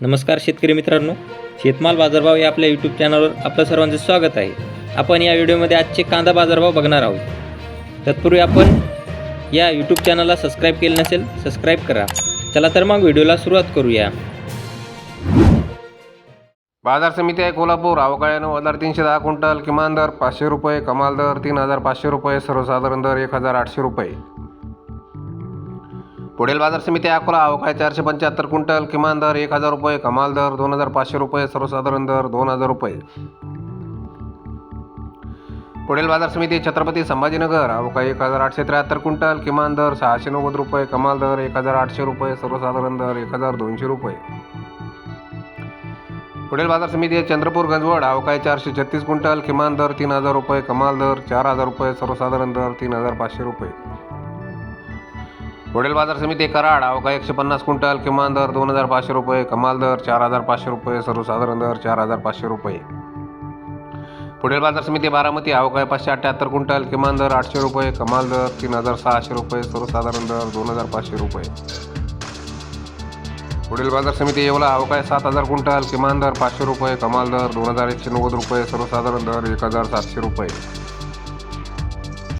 नमस्कार शेतकरी मित्रांनो. शेतमाल बाजारभाव या आपल्या यूट्यूब चॅनलवर आपलं सर्वांचं स्वागत आहे. आपण या व्हिडिओमध्ये आजचे कांदा बाजारभाव बघणार आहोत. तत्पूर्वी आपण या यूट्यूब चॅनलला सबस्क्राईब केलं नसेल सबस्क्राईब करा. चला तर मग व्हिडिओला सुरुवात करूया. बाजार समिती आहे कोल्हापूर. अवकाळी नऊ हजार तीनशे दहा क्विंटल किमान दर पाचशे रुपये कमाल दर तीन हजार पाचशे रुपये सर्वसाधारण दर एक हजार आठशे रुपये. पुढील बाजार समिती अकोला अवकाळी चारशे पंच्याहत्तर क्विंटल किमान दर एक हजार रुपये कमाल दर दोन हजार पाचशे रुपये सर्वसाधारण दर दोन हजार रुपये. पुढील बाजार समिती छत्रपती संभाजीनगर अवकाळी एक हजार आठशे त्र्याहत्तर क्विंटल किमान दर सहाशे नव्वद रुपये कमाल दर एक हजार आठशे रुपये सर्वसाधारण दर एक हजार दोनशे रुपये. पुढील बाजार समिती चंद्रपूर गंजवड अवकाळी चारशे छत्तीस क्विंटल किमान दर तीन हजार रुपये कमाल दर चार हजार रुपये सर्वसाधारण दर तीन हजार पाचशे रुपये. पुढील बाजार समिती कराड अवकाळी एकशे पन्नास क्विंटल किमान दर दोन हजार पाचशे रुपये कमाल दर चार हजार पाचशे रुपये सर्वसाधारण दर चार हजार पाचशे रुपये. पुढील बाजार समिती बारामती अवकाय पाचशे अठ्ठ्याहत्तर क्विंटल किमान दर आठशे रुपये कमाल दर तीन हजार सहाशे रुपये सर्वसाधारण दर दोन हजार पाचशे रुपये. पुढील बाजार समिती येवला अवकाय सात हजार क्विंटल किमान दर पाचशे रुपये कमाल दर दोन हजार एकशे नव्वद रुपये सर्वसाधारण दर एक हजार सातशे रुपये.